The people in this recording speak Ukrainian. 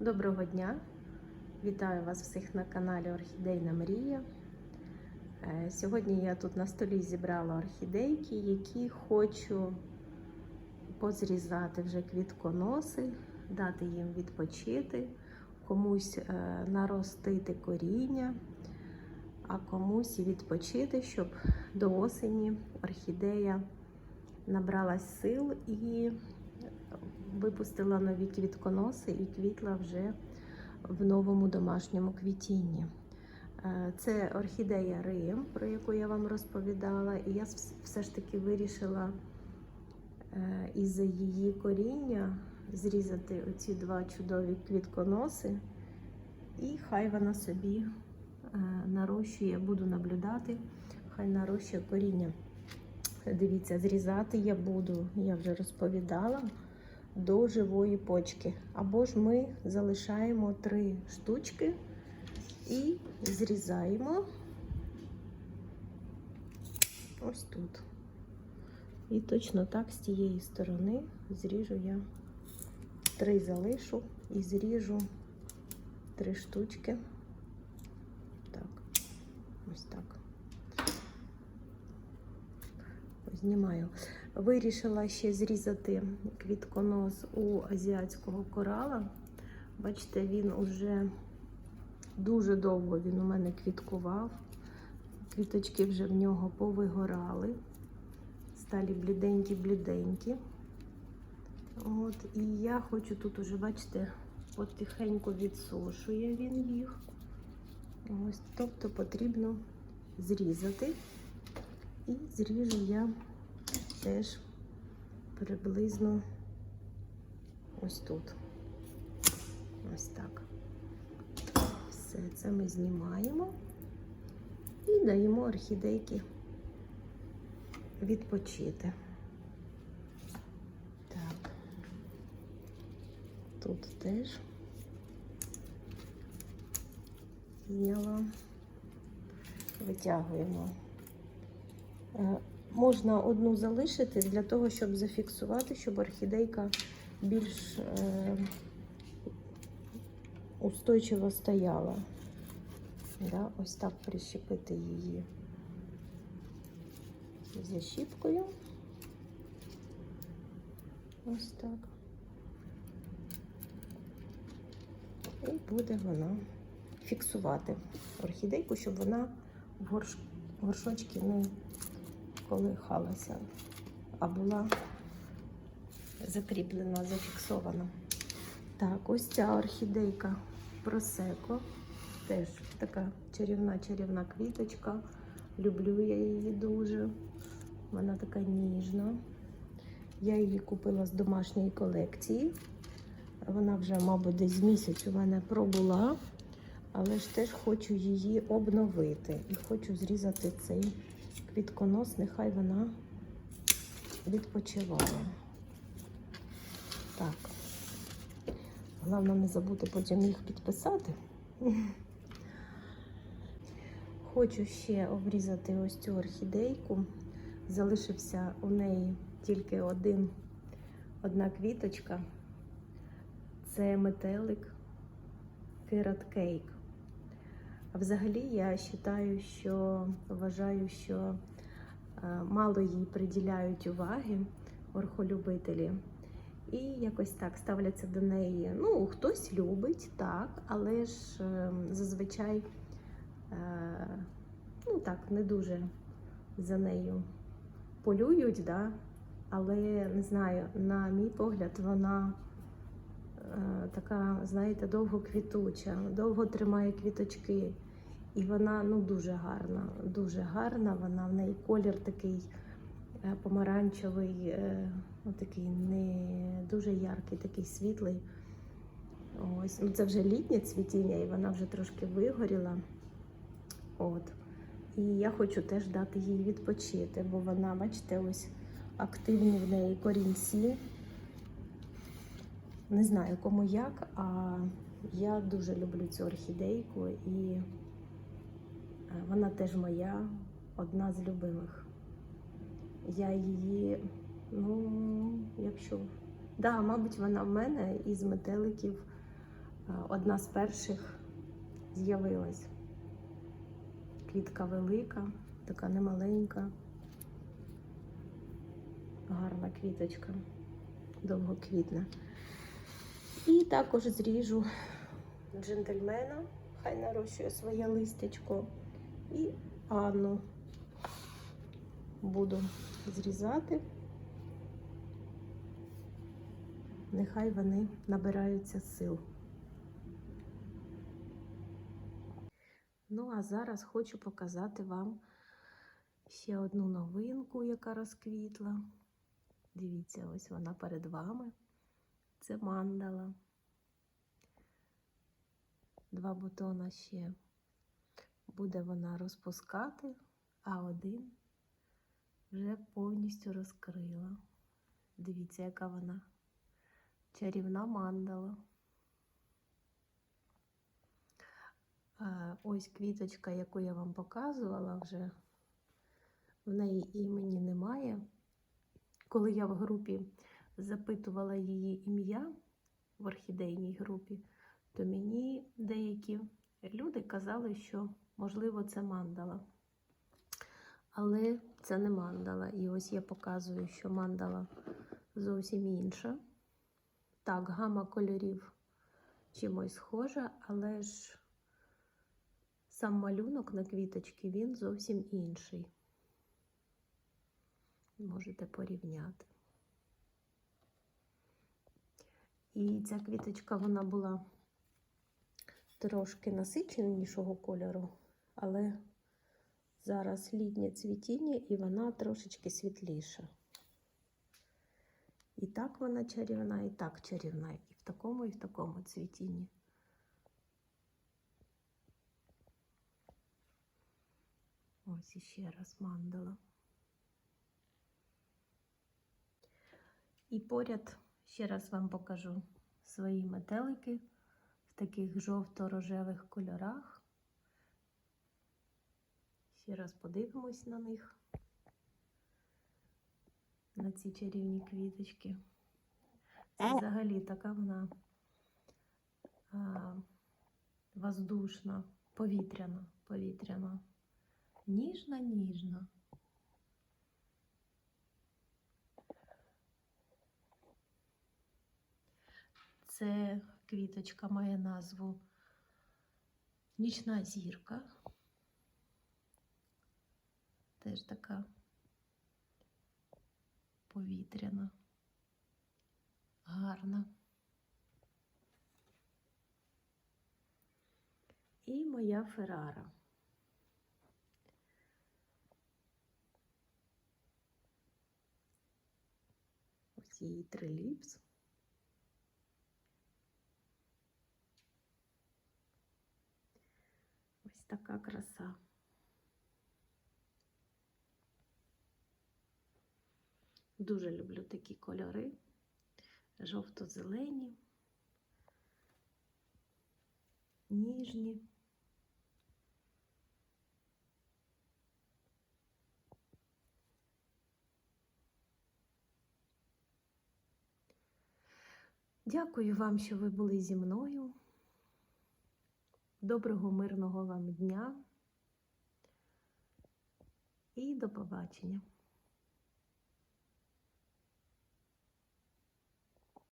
Доброго дня! Вітаю вас всіх на каналі Орхідейна Мрія. Е, Сьогодні я тут на столі зібрала орхідейки, які хочу позрізати вже квітконоси, дати їм відпочити, комусь е, наростити коріння, а комусь і відпочити, щоб до осені орхідея набралась сил і випустила нові квітконоси і квітла вже в новому домашньому квітінні. Е, Це орхідея Рим, про яку я вам розповідала, і я все ж таки вирішила е, із-за її коріння зрізати оці два чудові квітконоси, і хай вона собі е, нарощує, буду наблюдати, хай нарощує коріння. Дивіться, зрізати я буду, я вже розповідала, до живої почки. Або ж ми залишаємо три штучки і зрізаємо ось тут. І точно так з тієї сторони зріжу я три залишу і зріжу три штучки. Так, ось так. Знімаю. Вирішила ще зрізати квітконос у азіатського корала. Бачите, він уже дуже довго він у мене квіткував. Квіточки вже в нього повигорали, стали бліденькі-бліденькі. От, і я хочу тут уже, бачите, потихеньку відсушує він їх. Ось, тобто потрібно зрізати. І зріжу я теж приблизно ось тут. Ось так. Все це ми знімаємо і даємо орхідейки відпочити. Так, тут теж зняла, витягуємо. Можна одну залишити для того, щоб зафіксувати, щоб орхідейка більш е, устойчиво стояла. Да, ось так прищепити її защіпкою. Ось так. І буде вона фіксувати орхідейку, щоб вона в горш... горшочки не колихалася, а була закріплена, зафіксована. Так, ось ця орхідейка просеко. Теж така чарівна-чарівна квіточка. Люблю я її дуже. Вона така ніжна. Я її купила з домашньої колекції. Вона вже, мабуть, десь місяць у мене пробула, але ж теж хочу її обновити і хочу зрізати цей квітконос, нехай вона відпочиває. Так. Головне не забути потім їх підписати. Хочу ще обрізати ось цю орхідейку. Залишився у неї тільки один, одна квіточка. Це метелик Керат Кейк. А взагалі я вважаю, що вважаю, що е, мало їй приділяють уваги орхолюбителі. І якось так ставляться до неї. Ну, хтось любить, так, але ж е, зазвичай е, ну так, не дуже за нею полюють, да? але не знаю, на мій погляд, вона така, знаєте, довго квітуча, довго тримає квіточки. І вона ну, дуже гарна, дуже гарна. Вона в неї колір такий е, помаранчевий, е, ну, такий не дуже яркий, такий світлий. Ось, ну це вже літнє цвітіння, і вона вже трошки вигоріла. От. І я хочу теж дати їй відпочити, бо вона, бачите, ось активні в неї корінці. Не знаю кому як, а я дуже люблю цю орхідейку і вона теж моя, одна з любимих. Я її, ну, якщо. Да, мабуть, вона в мене із метеликів одна з перших з'явилась. Квітка велика, така немаленька, гарна квіточка, довгоквітна. І також зріжу джентльмена, хай нарощує своє листячко. І Анну буду зрізати. Нехай вони набираються сил. Ну, а зараз хочу показати вам ще одну новинку, яка розквітла. Дивіться, ось вона перед вами. Це мандала. Два бутона ще буде вона розпускати, а один вже повністю розкрила. Дивіться, яка вона чарівна мандала. Ось квіточка, яку я вам показувала вже. В неї імені немає. Коли я в групі запитувала її ім'я в орхідейній групі, то мені деякі люди казали, що можливо це мандала. Але це не мандала. І ось я показую, що мандала зовсім інша. Так, гама кольорів чимось схожа, але ж сам малюнок на квіточці він зовсім інший. Можете порівняти. І ця квіточка вона була трошки насиченішого кольору, але зараз літнє цвітіння і вона трошечки світліша. І так вона чарівна, і так чарівна, і в такому, і в такому цвітінні. Ось іще раз мандала. І поряд ще раз вам покажу свої метелики в таких жовто-рожевих кольорах. Ще раз подивимось на них, на ці чарівні квіточки. Це взагалі така вона а, воздушна, повітряна, повітряна, ніжна, ніжна. Це квіточка має назву Нічна зірка. Теж така повітряна, гарна. І моя Феррара. Ось її триліпс. Ось така краса. Дуже люблю такі кольори, жовто-зелені, ніжні. Дякую вам, що ви були зі мною. Доброго мирного вам дня і до побачення!